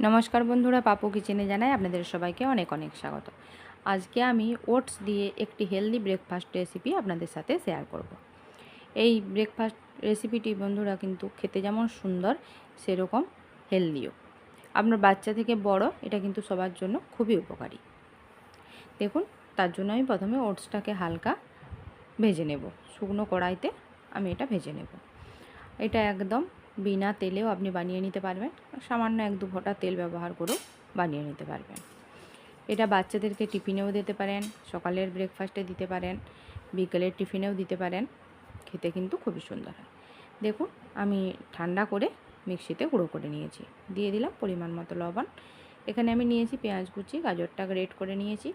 নমস্কার বন্ধুরা, পাপু কিচেনে জানাই আপনাদের সবাইকে অনেক অনেক স্বাগত। আজকে আমি ওটস দিয়ে একটি হেলদি ব্রেকফাস্ট রেসিপি আপনাদের সাথে শেয়ার করব। এই ব্রেকফাস্ট রেসিপিটি বন্ধুরা কিন্তু খেতে যেমন সুন্দর, সেরকম হেলদিও। আপনার বাচ্চা থেকে বড়, এটা কিন্তু সবার জন্য খুবই উপকারী। দেখুন, তার জন্য আমি প্রথমে ওটসটাকে হালকা ভেজে নেব। শুকনো কড়াইতে আমি এটা ভেজে নেব। এটা একদম বিনা তেলেও আপনি বানিয়ে নিতে পারবেন। সামান্য এক দু ফোঁটা তেল ব্যবহার করেও বানিয়ে নিতে পারবেন। এটা বাচ্চাদেরকে টিফিনেও দিতে পারেন, সকালের ব্রেকফাস্টে দিতে পারেন, বিকেলের টিফিনেও দিতে পারেন। খেতে কিন্তু খুবই সুন্দর হয়। দেখুন, আমি ঠান্ডা করে মিক্সিতে গুঁড়ো করে নিয়েছি। দিয়ে দিলাম পরিমাণ মতো লবণ। এখানে আমি নিয়েছি পেঁয়াজ কুচি, গাজরটা গ্রেট করে নিয়েছি।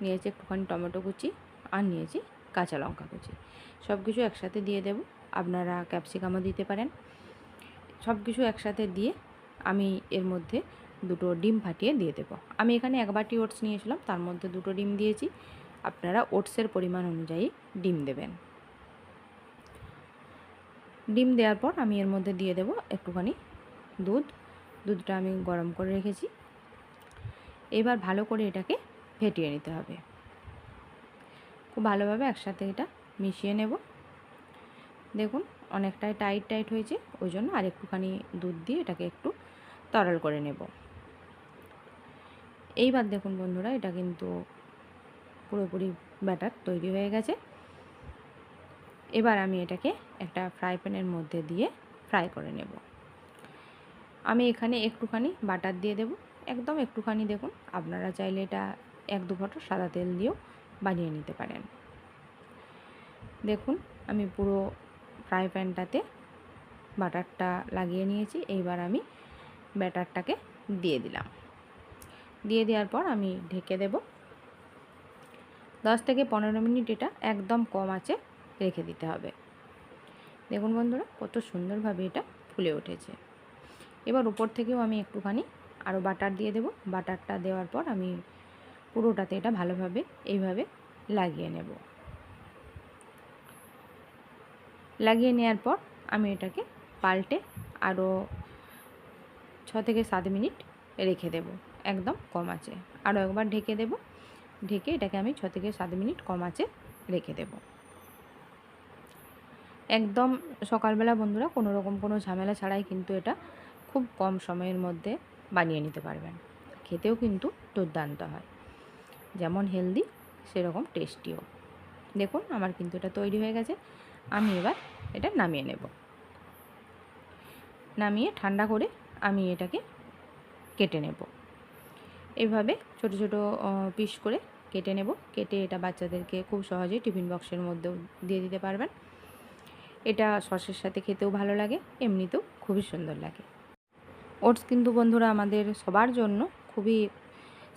নিয়েছি একটুখানি টমেটো কুচি আর নিয়েছি কাঁচা লঙ্কা কুচি। সব কিছু একসাথে দিয়ে দেব। আপনারা ক্যাপসিকামও দিতে পারেন। সব কিছু একসাথে দিয়ে আমি এর মধ্যে দুটো ডিম ফাটিয়ে দিয়ে দেবো। আমি এখানে এক বাটি ওটস নিয়েছিলাম, তার মধ্যে দুটো ডিম দিয়েছি। আপনারা ওটসের পরিমাণ অনুযায়ী ডিম দেবেন। ডিম দেওয়ার পর আমি এর মধ্যে দিয়ে দেব একটুখানি দুধ। দুধটা আমি গরম করে রেখেছি। এবার ভালো করে এটাকে ফেটিয়ে নিতে হবে। খুব ভালোভাবে একসাথে এটা মিশিয়ে নেব। দেখুন অনেকটাই টাইট টাইট হয়েছে, ওই জন্য আর একটুখানি দুধ দিয়ে এটাকে একটু তরল করে নেব। এইবার দেখুন বন্ধুরা, এটা কিন্তু পুরোপুরি ব্যাটার তৈরি হয়ে গেছে। এবার আমি এটাকে একটা ফ্রাই প্যানের মধ্যে দিয়ে ফ্রাই করে নেব। আমি এখানে একটুখানি বাটার দিয়ে দেব। একদম একটুখানি দেখুন, আপনারা চাইলে এটা এক দু ফোঁটা সাদা তেল দিয়েও বানিয়ে নিতে পারেন। দেখুন, আমি পুরো ফ্রাই প্যানটাতে বাটারটা লাগিয়ে নিয়েছি। এইবার আমি ব্যাটারটাকে দিয়ে দিলাম। দিয়ে দেওয়ার পর আমি ঢেকে দেব। দশ থেকে পনেরো মিনিট এটা একদম কম আছে রেখে দিতে হবে। দেখুন বন্ধুরা, কত সুন্দরভাবে এটা ফুলে উঠেছে। এবার উপর থেকেও আমি একটুখানি আরও বাটার দিয়ে দেব। বাটারটা দেওয়ার পর আমি পুরোটাতে এটা ভালোভাবে এইভাবে লাগিয়ে নেব। লাগিয়ে নেওয়ার পর আমি এটাকে পাল্টে আরও ছ থেকে সাত মিনিট রেখে দেব, একদম কম আছে আরও একবার ঢেকে দেব, ঢেকে এটাকে আমি ছ থেকে সাত মিনিট কম আছে রেখে দেব। একদম সকালবেলা বন্ধুরা কোনো রকম কোনো ঝামেলা ছাড়াই কিন্তু এটা খুব কম সময়ের মধ্যে বানিয়ে নিতে পারবেন। খেতেও কিন্তু দুর্দান্ত হয়। যেমন হেলদি, সেরকম টেস্টিও। দেখুন, আমার কিন্তু এটা তৈরি হয়ে গেছে। আমি এবার এটা নামিয়ে নেব। নামিয়ে ঠান্ডা করে আমি এটাকে কেটে নেব। এভাবে ছোট ছোট পিস করে কেটে নেব। কেটে এটা বাচ্চাদেরকে খুব সহজেই টিফিন বক্সের মধ্যেও দিয়ে দিতে পারবেন। এটা সসের সাথে খেতেও ভালো লাগে, এমনিতেও খুবই সুন্দর লাগে। ওটস কিন্তু বন্ধুরা আমাদের সবার জন্য খুবই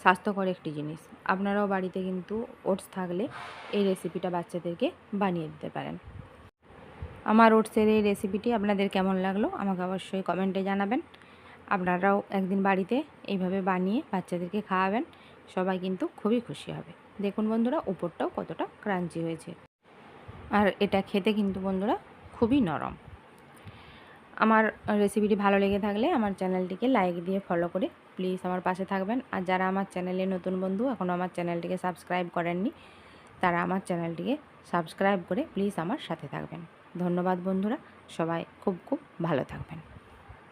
স্বাস্থ্যকর একটি জিনিস। আপনারাও বাড়িতে কিন্তু ওটস থাকলে এই রেসিপিটা বাচ্চাদেরকে বানিয়ে দিতে পারেন। আমার ওটসের এই রেসিপিটি আপনাদের কেমন লাগল আমাকে অবশ্যই কমেন্টে জানাবেন। আপনারাও একদিন বাড়িতে এইভাবে বানিয়ে বাচ্চাদেরকে খাওয়াবেন, সবাই কিন্তু খুবই খুশি হবে। দেখুন বন্ধুরা, উপরটাও কতটা ক্রাঞ্চি হয়েছে। আর এটা খেতে কিন্তু বন্ধুরা খুবই নরম। আমার রেসিপিটি ভালো লেগে থাকলে আমার চ্যানেলটিকে লাইক দিয়ে ফলো করে প্লিজ আমার পাশে থাকবেন। আর যারা আমার চ্যানেলে নতুন বন্ধু এখনও আমার চ্যানেলটিকে সাবস্ক্রাইব করেননি, তারা আমার চ্যানেলটিকে সাবস্ক্রাইব করে প্লিজ আমার সাথে থাকবেন। ধন্যবাদ বন্ধুরা সবাই খুব খুব ভালো থাকবেন।